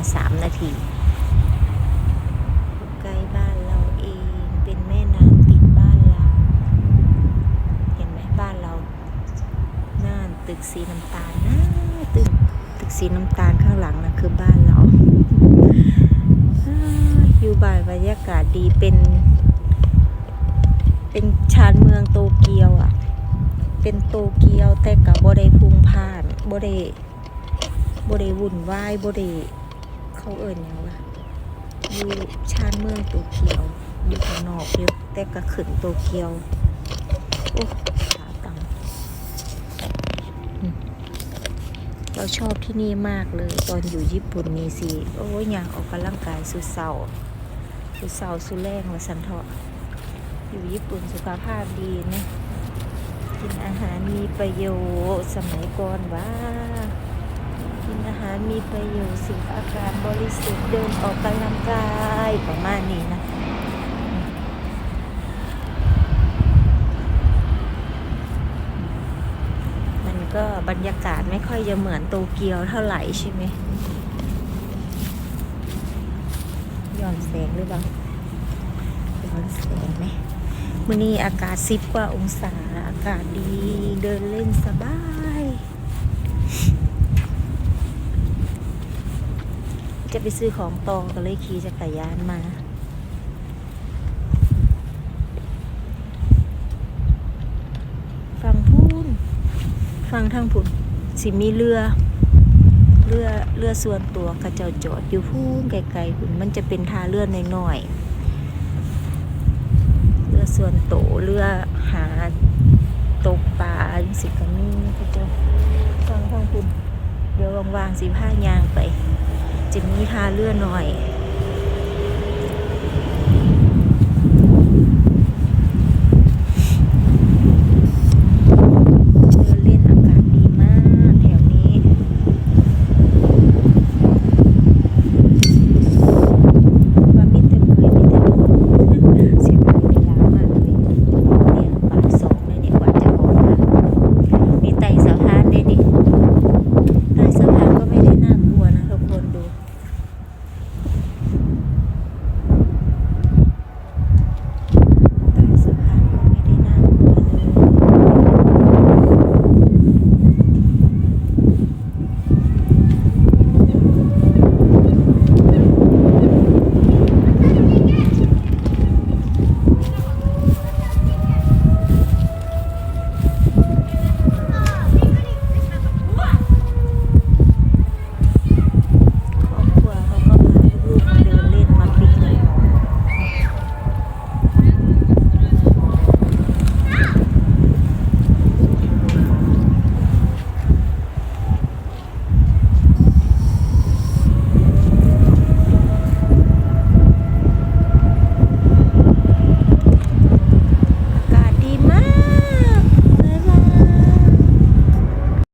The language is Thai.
าสามนาทีใกล้บ้านเราเองเป็นแม่น้ำติดบ้านเรา เห็นไหมบ้านเราหน้าตึกสีน้ำตาลนะตึกตึกสีน้ำตาลข้างหลังนะคือบ้านเราอยู่บ่ายบรรยากาศดีเป็น เป็นชานเมืองโตเกียวอะ่ะ เป็นโตเกียวแต่กับโบเดพุงพานโบเดบริวุ่นวายบริ เขาเอิ้นหยังวะอยู่ชานเมืองโตเกียวอยู่ข้างนอกอยู่แต่ก็ขึ้นโตเกียว โอ้ขาตังเราชอบที่นี่มากเลย ตอนอยู่ญี่ปุ่นนี่สิ โอ้ยอยากออกกำลังกายสุดเสาร์สุดเสาร์สุดแรงว่าสันเถาะอยู่ญี่ปุ่นสุขภาพดีนะ กินอาหารมีประโยชน์สมัยก่อนว่า กินอาหารมีประโยชน์สูดอากาศบริสุทธิ์เดินออกกำลังกายประมาณนี้นะมันก็บรรยากาศไม่ค่อยจะเหมือนโตเกียวเท่าไหร่ใช่ไหมย้อนแสงหรือเปล่าย้อนแสงไหมมื่อนี้อากาศสิบกว่าองศาอากาศดีเดินเล่นสบาย จะไปซื้อของตองก็เลยขี่จักรยานมา ฟังพูนฟังทางผุนสิมีเรือเรือเรือส่วนตัวกระเจ้าจอดอยู่พูนไกลๆหุ่นมันจะเป็นท่าเรือน้อยๆเรือส่วนโตเรือหาตกปลาสิกามีกระเจ้าฟังทางผุนเดี๋ยววางๆสิผ้ายางไป จะมีทาเลือหน่อย